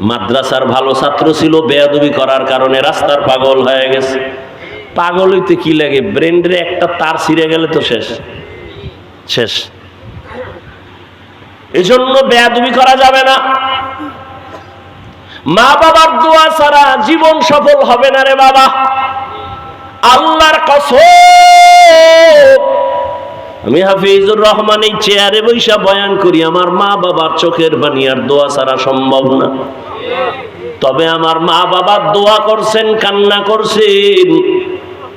মাদ্রাসার ভালো ছাত্র ছিল, বেয়াদবি করার কারণে রাস্তার পাগল হয়ে গেছে। পাগল হইতে কি লাগে? ব্রেন্ডে একটা তার ছিঁড়ে গেলে তো শেষ। শেষ। এজন্য বেয়াদবি করা যাবে না। মা বাবার দোয়া ছাড়া জীবন সফল হবে না রে বাবা। আল্লাহর কসম। আমি হাফিজুর রহমান এই চেয়ারে বৈশা বয়ান করি, আমার মা বাবার চোখের বাণী আর দোয়া ছাড়া সম্ভব না। তবে আমার মা বাবা দোয়া করছেন, কান্না করছেন।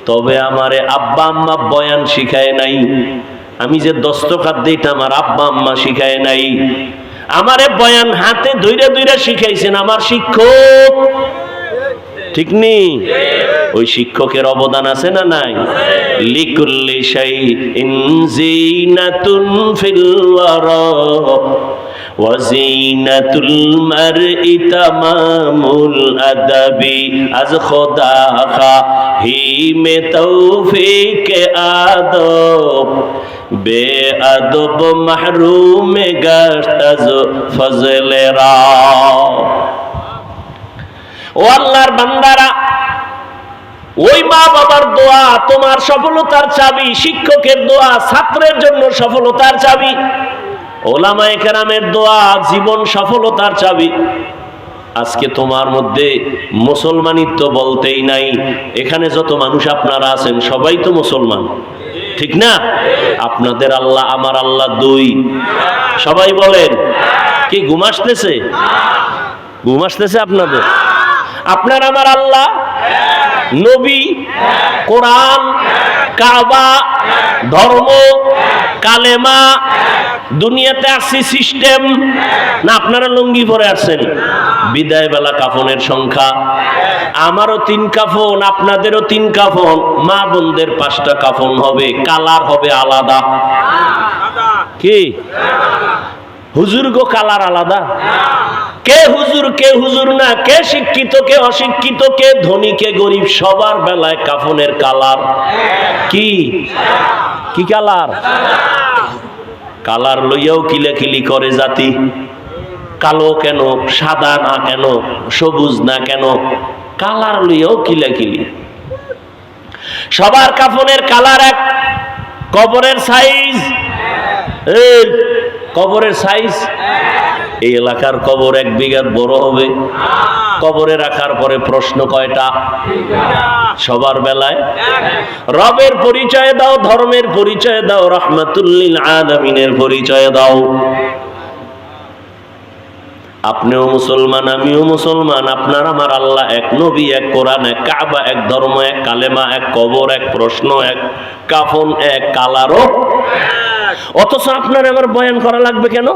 তবে আমারে আব্বা আম্মা বয়ান শিখায় নাই। আমি যে দস্তখাত দিইটা আমার আব্বা আম্মা শিখায় নাই। আমারে বয়ান হাতে ধইরে ধইরে শিখাইছেন আমার শিক্ষক। ঠিক নেই ওই শিক্ষকের অবদান আছে না নাই? লিকুল্লি শাই ইনজিনাতুন ফিল ওয়ারা ওয়াজিনাতুল মারই তামামুল আদাবি। আজ খোদা খা, হি মে তৌফিক আদব। বে আদব মাহরুম গশত আজ ফজলে রা। ও আল্লাহর বান্দারা ওই মা বাবার দোয়া, তোমার সফলতার চাবি, শিক্ষকের দোয়া, ছাত্রের জন্য সফলতার চাবি, ওলামায়ে কেরামের দোয়া, জীবন সফলতার চাবি। আজকে তোমার মধ্যে মুসলমানিত্ব বলতেই নাই। এখানে যত মানুষ আপনারা আছেন, সবাই তো মুসলমান। ঠিক না? আপনাদের আল্লাহ আমার আল্লাহ দুই। সবাই বলেন, কি ঘুম আসতেছে? ঘুম আসতেছে আপনাদের? আপনার আমার আল্লাহ? নবী, কোরআন, কাবা, ধর্ম, কালেমা, দুনিয়াতে আসছি সিস্টেম। না, আপনারা লুঙ্গি পরে আছেন। বিদায় বেলা কাফনের সংখ্যা। আমারও তিন কাফন, আপনাদেরও তিন কাফন। মা বোনদের পাঁচটা কাফন হবে, কালার হবে আলাদা। কি? হুজুর গো, কালার আলাদা? কে হুজুর কে হুজুর না? কে শিক্ষিত, কে অশিক্ষিত, কে ধনী, কে গরিব? সবার বেলায় কাফনের কালার। কি? কি কালার? কালার লইয়াও কিলাকিলি করে জাতি। কালো কেন? সাদা না কেন? সবুজ না কেন? কালার লইয়াও কিলাকিলি। সবার কাফনের কালার এক। কবরের সাইজ। কবরের সাইজ। এই এলাকার কবর এক বিঘাত বড় হবে। কবরে রাখার পরে প্রশ্ন কয়টা? সবার বেলায়। রবের পরিচয় দাও, ধর্মের পরিচয় দাও, রহমাতুল্লিল আলামিনের পরিচয় দাও। আপনিও মুসলমান, আমিও মুসলমান, আপনার আমার আল্লাহ এক নবী, এক কোরআন, এক কাবা, এক ধর্ম, এক কালেমা, এক কবর, এক প্রশ্ন, এক কাফন, এক কালারও। অথচ আপনার আমার বয়ান করা লাগবে কেন?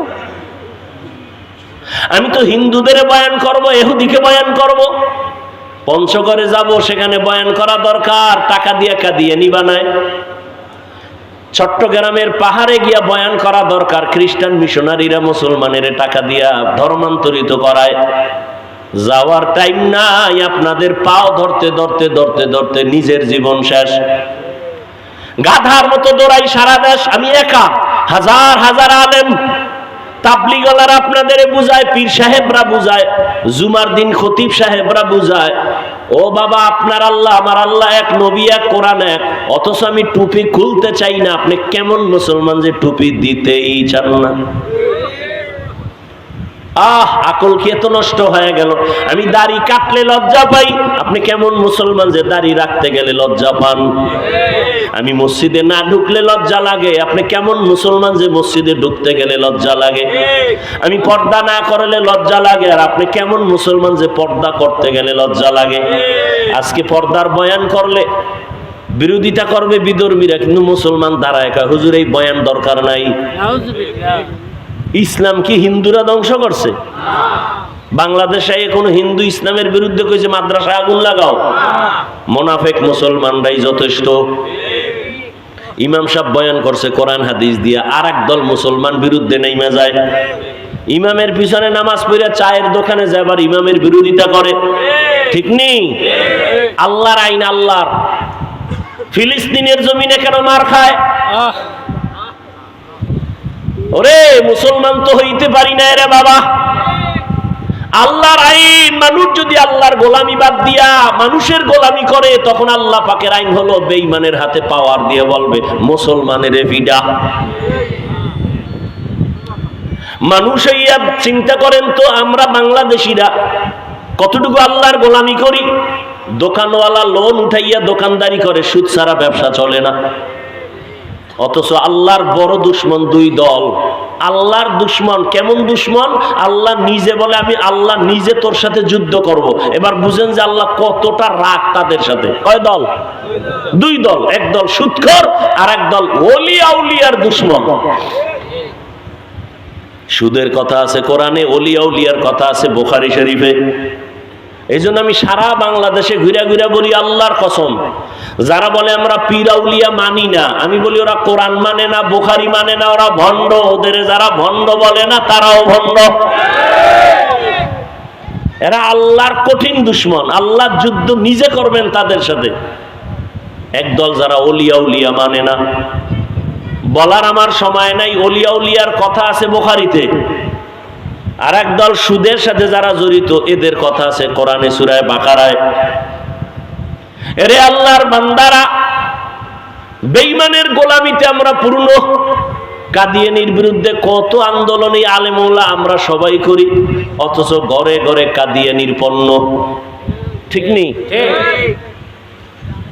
আমি তো হিন্দুদের বয়ান করব, এহুদিকে বয়ান করব। পঞ্চগড়ে যাব, সেখানে বয়ান করা দরকার, টাকা দিয়ে কা দিয়ে নিবা নাই। চট্টগ্রামের পাহাড়ে গিয়া বয়ান করা দরকার, খ্রিস্টান মিশনারিরা মুসলমানের টাকা দিয়া ধর্মান্তরিত করায়। যাওয়ার টাইম নাই, আপনাদের পাও ধরতে ধরতে ধরতে ধরতে নিজের জীবন শেষ। গাধার মতো দৌড়াই সারা দেশ, আমি একা, হাজার হাজার আলেম তাবলিগলার আপনাদের বুঝায়, পীর সাহেবরা বুঝায়, জুমার দিন খতিব সাহেবরা বুঝায়, ও বাবা, আপনার আল্লাহ, আমার আল্লাহ এক, নবী এক, কোরআন এক, অথচ আমি টুপি খুলতে চাই না, আপনি কেমন মুসলমান যে টুপি দিতেই চান না? আহ, আকল খেয়ে তো নষ্ট হয়ে গেল। আমি দাড়ি কাটলে লজ্জা পাই। আপনি কেমন মুসলমান যে দাড়ি রাখতে গেলে লজ্জা পান? আমি মসজিদে না ঢুকলে লজ্জা লাগে। আপনি কেমন মুসলমান যে মসজিদে ঢুকতে গেলে লজ্জা লাগে? আমি পর্দা না করলে লজ্জা লাগে। আর আপনি কেমন মুসলমান যে পর্দা করতে গেলে লজ্জা লাগে? আজকে পর্দার বয়ান করলে বিরোধিতা করবে বিধর্মীরা, কিন্তু মুসলমান দাঁড়ায় হুজুর, এই বয়ান দরকার নাই। ইসলাম কি হিন্দুরা ধ্বংস করছে? বাংলাদেশে কোনো হিন্দু ইসলামের বিরুদ্ধে কইছে, মাদ্রাসায় আগুন লাগাও। মোনাফেক মুসলমানরাই যথেষ্ট। ইমাম সাহেব বয়ান করছে, কোরআন, হাদিস দিয়া আর দল মুসলমান বিরুদ্ধে নেমে যায়। ইমামের পিছনে নামাজ পড়ে চায়ের দোকানে যায়, আবার ইমামের বিরোধিতা করে। ঠিক নেই আল্লাহর আইন আল্লাহর। ফিলিস্তিনের জমিনে কেন মার খায়? ওরে, মুসলমান তো হইতে পারি না রে বাবা। আল্লাহর আইন, মানুষ যদি আল্লাহর গোলামি বাদ দিয়া মানুষের গোলামি করে, তখন আল্লাহ পাকের আইন হলো বেঈমানের হাতে পাওয়ার দিয়ে বলবে, মুসলমানের ভিডা মানুষ হইয়া চিন্তা করেন তো, আমরা বাংলাদেশিরা কতটুকু আল্লাহর গোলামি করি? দোকানওয়ালা লোন উঠাইয়া দোকানদারি করে, সুদ ছাড়া ব্যবসা চলে না। অথচ আল্লাহর বড় দুশ্মন দুই দল। আল্লাহর দুশ্মন কেমন দুশ্মন? আল্লাহ নিজে বলে, আমি আল্লাহ নিজে তোর সাথে যুদ্ধ করব। এবার বুঝেন যে আল্লাহ কতটা রাগ তাদের সাথে। কয় দল? দুই দল। এক দল সুৎখর, আর এক দল ওলিয়া উলিয়ার দুশ্মন। সুদের কথা আছে কোরআনে অলিয়া উলিয়ার কথা আছে বোখারি শরীফে। এই আমি সারা বাংলাদেশে ঘুরে ঘুরে বলি, আল্লাহর কসম। যারা বলে আমরা পিরাউলিয়া মানি না, আমি বলি ওরা কোরআন মানে না, বোখারি মানে না, ওরা ভণ্ড। ওদের যারা ভণ্ড বলে না, তারাও ভণ্ড। এরা আল্লাহর কঠিন দুশ্মন, আল্লাহর যুদ্ধ নিজে করবেন তাদের সাথে। একদল যারা অলিয়া উলিয়া মানে না। বলার আমার সময় নাই অলিয়া উলিয়ার কথা আছে বোখারিতে। আর একদল সুদের সাথে যারা জড়িত, এদের কথা আছে কোরআনে সুরায় বাকারায়। এরে আল্লাহর বান্দারা বেইমানের গোলামিতে আমরা পূর্ণ। কাদিয়ানির বিরুদ্ধে কত আন্দোলনে আলেমৌলা আমরা সবাই করি, অথচ ঘরে ঘরে কাদিয়ানির পণ্য। ঠিক নেই?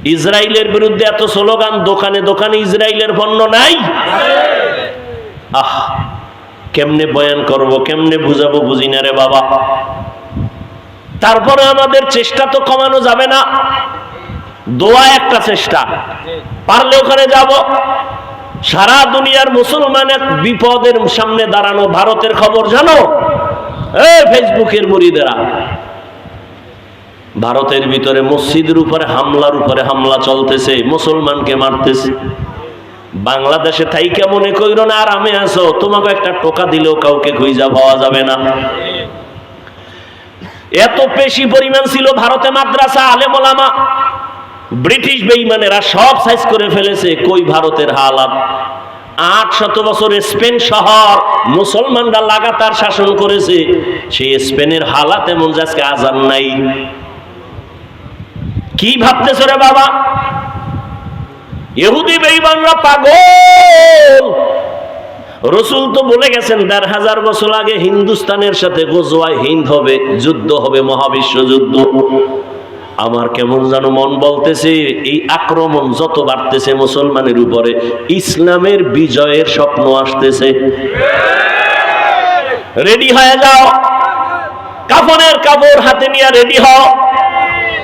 ইসরায়েলের বিরুদ্ধে এত স্লোগান, দোকানে দোকানে ইসরায়েলের পণ্য নাই? আহ, কেমনে বয়ান করব, কেমনে বুঝাবো বুঝি না রে বাবা। তারপরে আমাদের চেষ্টা তো কমানো যাবে না। দোয়া একটা চেষ্টা। পারলে ওখানে যাব। সারা দুনিয়ার মুসলমান এক বিপদের সামনে দাঁড়ানো ভারতের খবর জানো? ফেসবুকের মুড়িদেরা। ভারতের ভিতরে মসজিদের উপরে হামলার উপরে হামলা চলতেছে, মুসলমানকে মারতেছে। বাংলাদেশে থাইকা মনে কইর না আরামে আছো, তোমাকে একটা টোকা দিলেও কাউকে খুঁজা পাওয়া যাবে না। এত বেশি পরিমাণ ছিল ভারতে মাদ্রাসা আলেমলামা ব্রিটিশ বেইমানেরা সব সাইজ করে ফেলেছে। কই ভারতের হালাত আট শত বছর স্পেন শহর মুসলমানরা লাগাতার শাসন করেছে। সেই স্পেনের হালাত এমন আজকে আজান নাই। কি ভাবতেছ রে বাবা? ইহুদি বেঈমানরা পাগল! রসুল তো বলে গেছেন, দেড় হাজার বছর আগে হিন্দুস্তানের সাথে গোজোয়ায় হিন্দ হবে, যুদ্ধ হবে, মহাবিশ্ব যুদ্ধ। আমার কেমন যেন মন বলতেছে এই আক্রমণ যত বাড়তেছে মুসলমানের উপরে ইসলামের বিজয়ের স্বপ্ন আসতেছে রেডি হয়ে যাও কাফনের কাপড় হাতে নিয়ে রেডি হও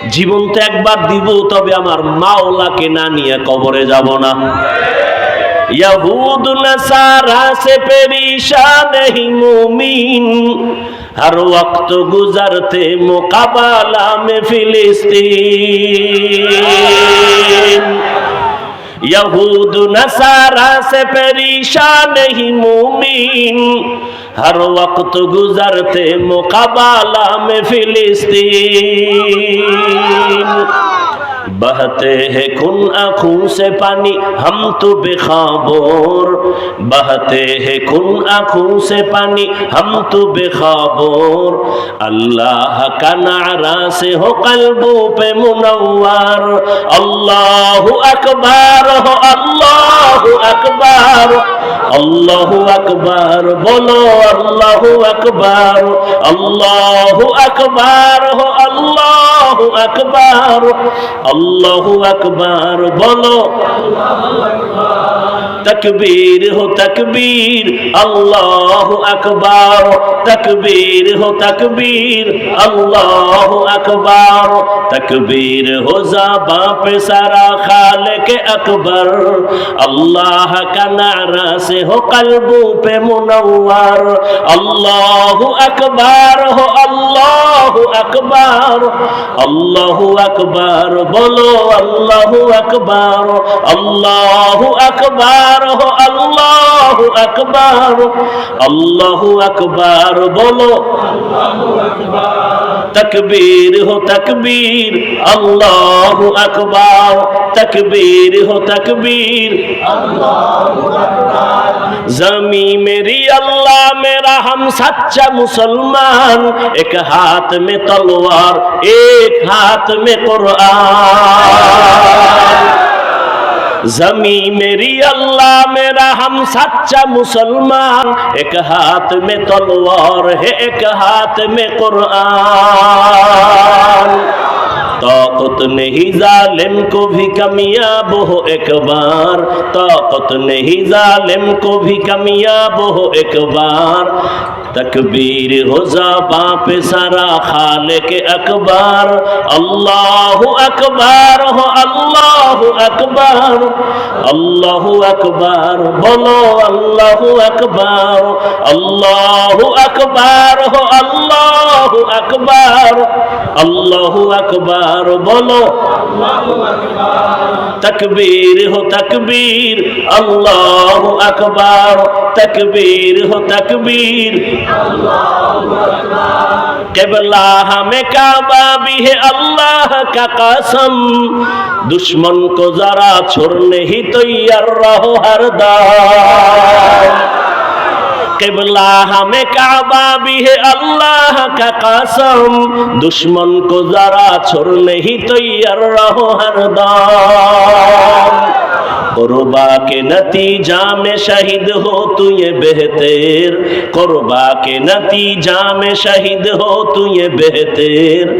জীবন তো একবার দিব তবে আমার মাওলাকে না নিয়ে কবরে যাব না यहूद नसारा से परेशान ही मोमिन ہر وقت گزرتے مقابلہ میں فلسطین یہود نصارہ سے پریشان ہی مومین ہر وقت گزرتے مقابلہ میں فلسطین बहते हैं खुन आंखों से पानी हम तो बेखाबोर बहते हैं खुन आंखों से पानी हम तो बेखाबोर अल्लाह का नारा से हो कल्बों पे मुनव्वर अल्लाह अकबर हो अल्लाह अकबर अल्लाह अकबर बोलो अल्लाह अकबर अल्लाह अकबर हो अल्लाह अकबर अल्लाह আল্লাহু আকবার বলো। तकबीर हो तकबीर अल्लाह अकबर तकबीर हो तकबीर अल्लाह अकबर तकबीर हो जाबा पे सारा खालिक अकबर अल्लाह का नारा से हो कल्बों पे मुनव्वर अल्लाह अकबर हो अल्लाह अकबर अल्लाह अकबर बोलो अल्लाह अकबर अल्लाह अकबर আকবার আল্লাহু আকবার আল্লাহু আকবার, বলো। তকবীর হো তকবীর, আল্লাহু আকবার। তকবীর হো তকবীর জমি মেরি আল্লাহ, মেরা হাম সচ্চা মুসলমান। এক হাত মে তলোয়ার, এক হাত মে কোরআন। जमी मेरी अल्लाह मेरा हम सच्चा मुसलमान एक हाथ में तलवार है एक हाथ में कुरान ताकत नहीं जालिम को भी कामयाब हो एक बार। ताकत नहीं जालिम को भी कामयाब हो एक बार। तकबीर हो जाबा पे सारा खाले के अकबर। अल्लाह अकबर हो, अल्लाह अकबर। अल्लाह अकबर बोलो, अल्लाह अकबर। अल्लाह अकबर हो, अल्लाह अकबर। अल्लाह अकबर बोलो तकबीर हो तकबीर अल्लाह अकबर तकबीर हो तकबीर केबला हमें काबा भी है अल्लाह का कसम दुश्मन को जरा छोड़ने ही तैयार रहो हरदम किबला हमें काबा भी है अल्लाह का कसम दुश्मन को जरा छोड़ने ही तैयार रहो हरदम कुर्बा के नतीजा में शहीद हो तू ये बेहतर कुर्बा के नतीजा में शहीद हो तू ये बेहतर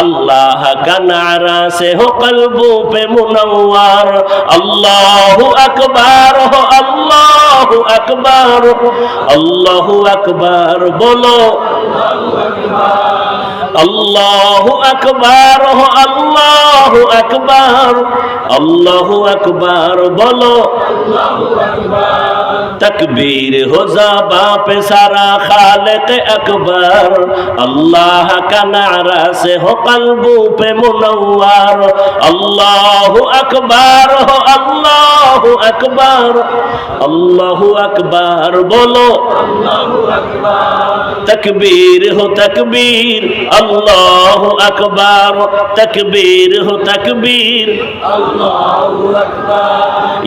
अल्लाह का नारा से हो कल्बों पे मुनव्वर अल्लाह अकबर हो अल्लाह अकबर अल्लाह अकबर बोलो अल्लाह अकबर আল্লাহু আকবার আল্লাহু আকবার আল্লাহু আকবার, বলো। তকবীর হো যাবা পে সারা খালেক আকবার, আল্লাহ কা নারা সে হো কলবু পে মুনওয়ার, আল্লাহু আকবার হো আল্লাহু আকবার আল্লাহু আকবার, বলো। আল্লাহু আকবার তকবীর হো তকবীর अल्लाह अकबर तकबीर हो तकबीर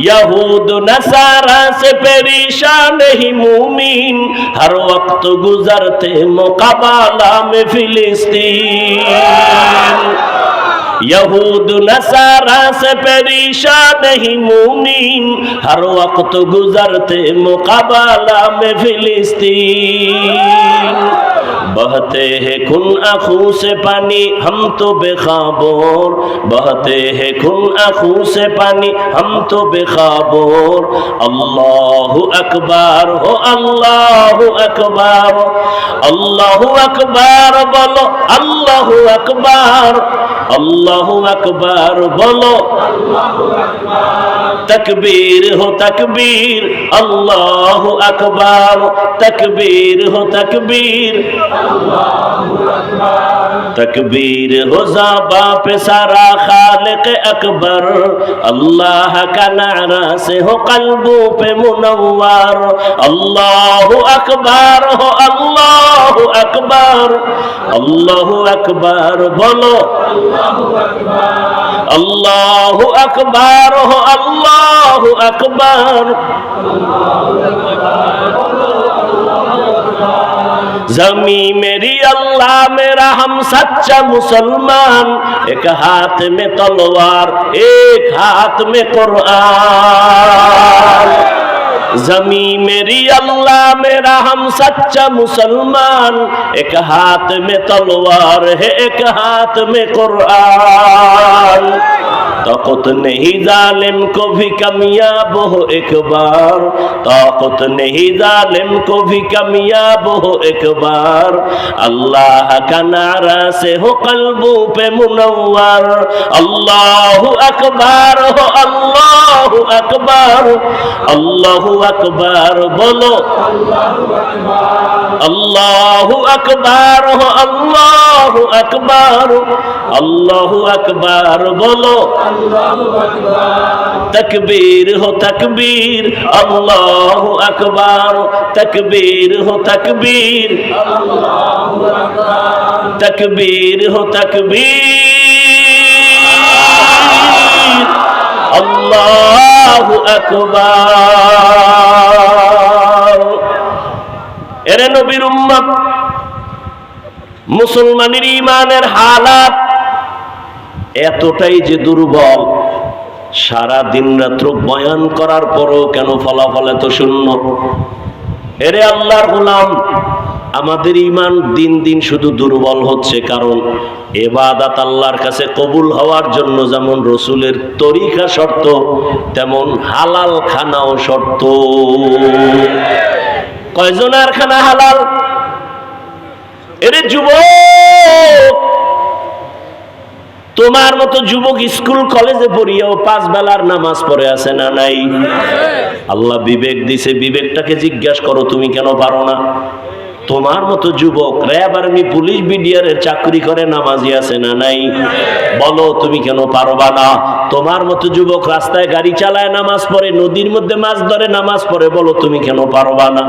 यहूद नसारा से परेशान ही मुमीन हर वक्त गुजरते मुकाबला में फिलिस्तीन یہود نصارا سے پریشان نہیں مومین ہر وقت گزرتے مقابلہ میں فلسطین بہتے ہیں کن آنکھوں سے پانی ہم تو بے خابور بہتے ہیں کن آنکھوں سے پانی ہم تو بے خابور اللہ اکبر ہو اللہ اکبر اللہ اکبر بولو اللہ اکبر اللہ আল্লাহ আকবার বলো তকবীর হো তকবীর আল্লাহ আকবার তকবীর হো তকবীর تکبیر ہو زابا پہ سارا خالق اکبر اللہ کا نعرہ سے ہو قلبوں پہ منور اللہ اکبر ہو اللہ اکبر اللہ اکبر بولو اللہ अल्लाह अकबर, हो अल्लाह अकबर। जमी मेरी अल्लाह, मेरा हम सच्चा मुसलमान। एक हाथ में तलवार, एक हाथ में कुरान। زمیں میری اللہ میرا ہم سچا مسلمان ایک ہاتھ میں تلوار ہے ایک ہاتھ میں قرآن طاقت نہیں ظالم کو بھی کمیاب ہو ایک بار طاقت نہیں ظالم کو بھی کمیاب ہو ایک بار اللہ کا نعرہ سے ہو قلبوں پہ منور اللہ اکبر ہو اللہ اکبر اللہ اکبر بولو اللہ اکبر ہو اللہ اکبر اللہ اکبر بولو তকবীর হো তকবীর, আল্লাহ আকবর। তকবীর হো তকবীর তকবীর হো তকবীর। আল্লাহ আকবর। এরে নবীর উম্মত, মুসলমানের ইমানের হালাত এতটাই যে দুর্বল, সারা দিন রাত্র বয়ান করার পরও কেন ফলাফল এত শূন্য? এরে আল্লাহর গোলাম, আমাদের ইমান দিন দিন শুধু দুর্বল হচ্ছে কারণ এবাদাত আল্লাহর কাছে কবুল হওয়ার জন্য যেমন রসুলের তরিকা শর্ত, তেমন হালাল খানাও শর্ত। কয়জনের খানা হালাল? এরে যুবক! তোমার মতো যুবক স্কুল কলেজে পড়িয়াও পাঁচ বেলার নামাজ পড়ে আছে না নাই? আল্লাহ। বিবেক দিছে বিবেকটাকে জিজ্ঞাসা করো তুমি কেন পারো না? তোমার মতো যুবক, র্যাব আর্মি, পুলিশ বিডিআরের চাকরি করে নামাজি আছে না নাই? বলো, তুমি কেন পারবা না? তোমার মতো যুবক রাস্তায় গাড়ি চালায় নামাজ পড়ে, নদীর মধ্যে মাছ ধরে নামাজ পড়ে, বলো, তুমি কেন পারবা না?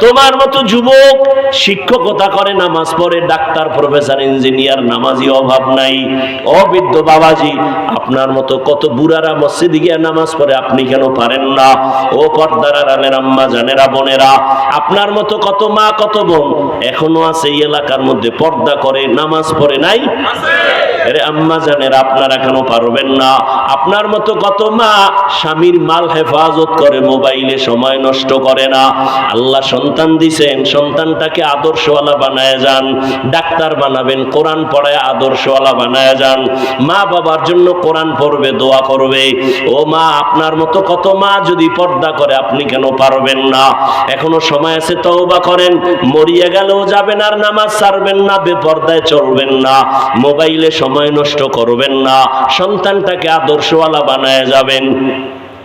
তোমার মতো যুবক শিক্ষকতা করে নামাজ পড়ে, ডাক্তার, প্রফেসর, ইঞ্জিনিয়ার, নামাজি অভাব নাই। অবিদ্য বাবাজি, আপনার মতো কত বুড়ারা মসজিদে গিয়ে নামাজ পড়ে, আপনি কেন পারেন না? ও পর্দার আলের আম্মা, জানেরা, বোনেরা, আপনার মতো কত মা, কত বোন এখনও আছে এই এলাকার মধ্যে পর্দা করে নামাজ পড়ে নাই? আরে আপনারা কেন পারবেন না। আপনার মতো কত মা স্বামীর মাল হেফাজত করে, মোবাইলে সময় নষ্ট করে না। আল্লাহ সন্তান দিছেন, সন্তানটাকে আদর্শওয়ালা বানায় যান। ডাক্তার বানাবেন, কোরআন পড়ায় আদর্শওয়ালা বানায় যান। মা বাবার জন্য কোরআন পড়বে, দোয়া করবে। ও মা, আপনার মতো কত মা যদি পর্দা করে, আপনি কেন পারবেন না? এখনও সময় আছে, তওবা করেন। মরিয়ে গেলেও যাবেন আর নামাজ ছাড়বেন না, বেপর্দায় চলবেন না। মোবাইলে সময় নষ্ট করবেন না। সন্তানটাকে আদর্শওয়ালা বানায় যাবেন।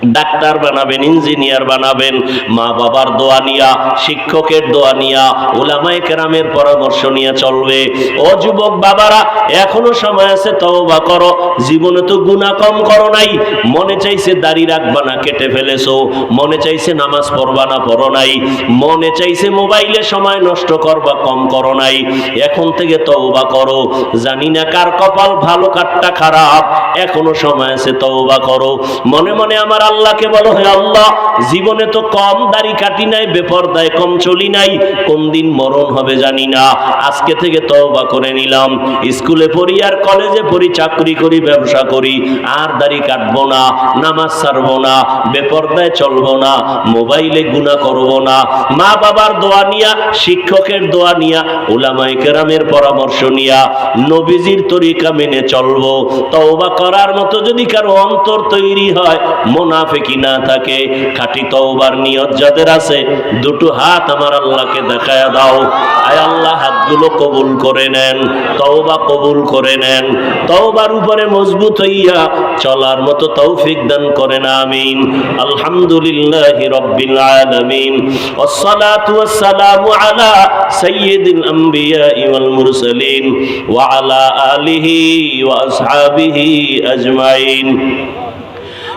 ডাক্তার বানাবেন, ইঞ্জিনিয়ার বানাবেন, মা বাবার দোয়া নিয়া, শিক্ষকের দোয়া নিয়া ওলামায়ে কেরামের পরামর্শ নিয়ে চলবে। ও যুবক বাবারা, এখনও সময় আছে, তওবা করো। জীবনে তো গুনাহ কম করো নাই। মনে চাইছে দাড়ি রাখবা না, কেটে ফেলেছো। মনে চাইছে নামাজ পড়বা না, পড়ো নাই। মনে চাইছে মোবাইলে সময় নষ্ট করবা, কম করো নাই। এখন থেকে তওবা করো। জানি না কার কপাল ভালো, কারটা খারাপ। এখনও সময় আছে, তওবা করো। মনে মনে আমার আল্লাহকে বলো, হে আল্লাহ, জীবনে তো কম দাড়ি কাটি নাই, বেপরদায় কম চলি নাই, কোন দিন মরণ হবে জানি না। আজকে থেকে তওবা করে নিলাম। স্কুলে পড়ি আর কলেজে পড়ি, চাকরি করি, ব্যবসা করি, আর দাড়ি কাটবো না, নামাজ ছাড়বো না, বেপরদায় চলবো না, মোবাইলে গুনাহ করব না। মা বাবার দোয়া নিয়া, শিক্ষকের দোয়া নিয়া, উলামায়ে কেরামের পরামর্শ নিয়া, নবীজির তরিকা মেনে চলবো। তওবা করার মতো যদি কারও অন্তর তৈরি হয় মোনাফেকি না থাকে খাঁটি তওবার নিয়ত যাদের আছে দুটো হাত আমার আল্লাহকে দেখায়া দাও আয় আল্লাহ হাতগুলো কবুল করে নেন তওবা কবুল করে নেন তওবার উপরে মজবুত হইয়া চলার মতো তৌফিক দান করেন আমিন আলহামদুলিল্লাহি রাব্বিল আলামিন والصلاه والسلام على سيد الانبياء والمرسلين وعلى اله واصحابه اجمعين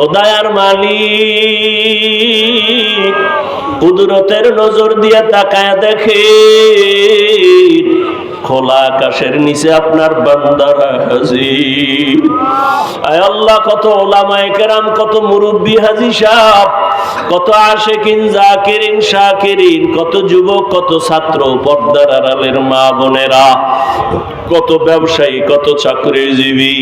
ও দায়ার মালিক, কুদরতের নজর দিয়ে তাকায় দেখে, খোলা আকাশের নিচে আপনার বান্দারা হাজির। আয় আল্লাহ, কত ওলামায়ে কেরাম, কত মুরব্বী হাজি সাহ কত আসে আশেকিন, জাকিরিন, শাকিরিন, কত যুবক, কত ছাত্র, পর্দার আড়ালের মা বোনেরা, কত ব্যবসায়ী, কত চাকরিজীবী।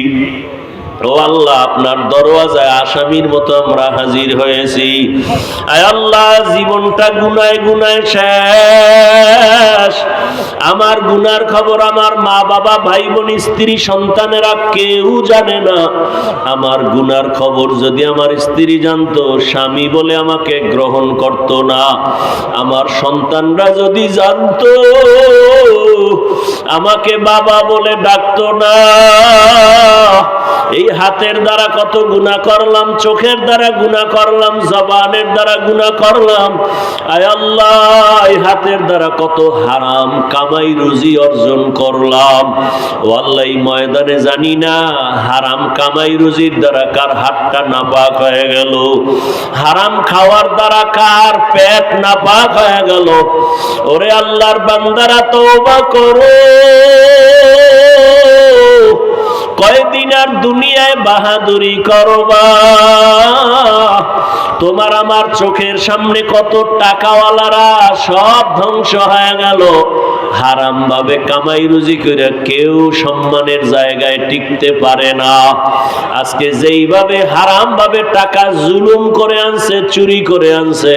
আল্লাহ, আপনার দরওয়াজায় আসামির মতো আমরা হাজির হয়েছি। আয় আল্লাহ, জীবনটা গুনায় গুনায় শেষ। আমার গুনার খবর আমার মা বাবা ভাই বোন স্ত্রী, সন্তানেরা কেউ জানে না। আমার গুনার খবর যদি আমার স্ত্রী জানতো, স্বামী বলে আমাকে গ্রহণ করত না। আমার সন্তানরা যদি জানতো, আমাকে বাবা বলে ডাকতো না। এই হাতের দ্বারা কত গুণা করলাম, চোখের দ্বারা গুণা করলাম, জবানের দ্বারা গুণা করলাম। আয় আল্লাহ হাতের দ্বারা কত হারাম কামাই রুজি অর্জন করলাম। ও আল্লাহ ময়দানে জানি না হারাম কামাই রুজির দ্বারা কার হাতটা নাপাক হয়ে গেল। হারাম খাওয়ার দ্বারা কার পেট নাপাক হয়ে গেল। ওরে আল্লাহর বান্দারা তওবা করো। কয়দিন আর দুনিয়ায় বাহাদুরি করবা? তোমার আমার চোখের সামনে কত টাকাওয়ালারা সব ধ্বংস হয়ে গেল। হারাম ভাবে কামাই রুজি করে কেউ সম্মানের জায়গায় টিকতে পারে না। আজকে যেইভাবে হারাম ভাবে টাকা জুলুম করে আনছে, চুরি করে আনছে,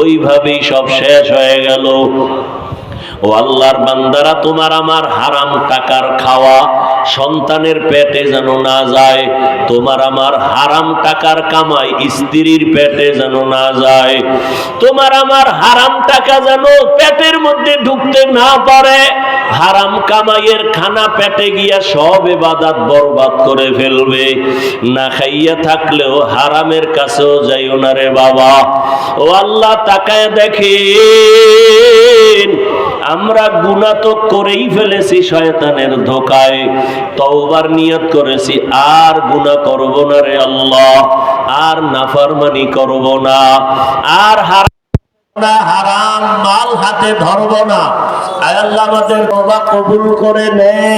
ওইভাবেই সব শেষ হয়ে গেল। ও আল্লাহর বান্দারা, তোমার আমার হারাম টাকার খাওয়া সন্তানের পেটে যেন না যায়, তোমার আমার হারাম টাকার কামাই স্ত্রীর পেটে যেন না যায়, তোমার আমার হারাম টাকা যেন পেটের মধ্যে ঢুকতে না পারে, হারাম কামাইয়ের খানা পেটে গিয়া সব এবাদাত বরবাদ করে ফেলবে। না খাইয়া থাকলেও হারামের কাছেও যাইও না রে বাবা। ও আল্লাহ তাকায় দেখেন আমরা গুণা তো করেই ফেলেছি শয়তানের ধোকায়। তওবার নিয়ত করেছি, আর গুণা করব না রে আল্লাহ, আর নাফরমানি করব না, আর হার হারাম মাল হাতে ধরব না। আল্লাহ আমাদের কবুল করে নেয়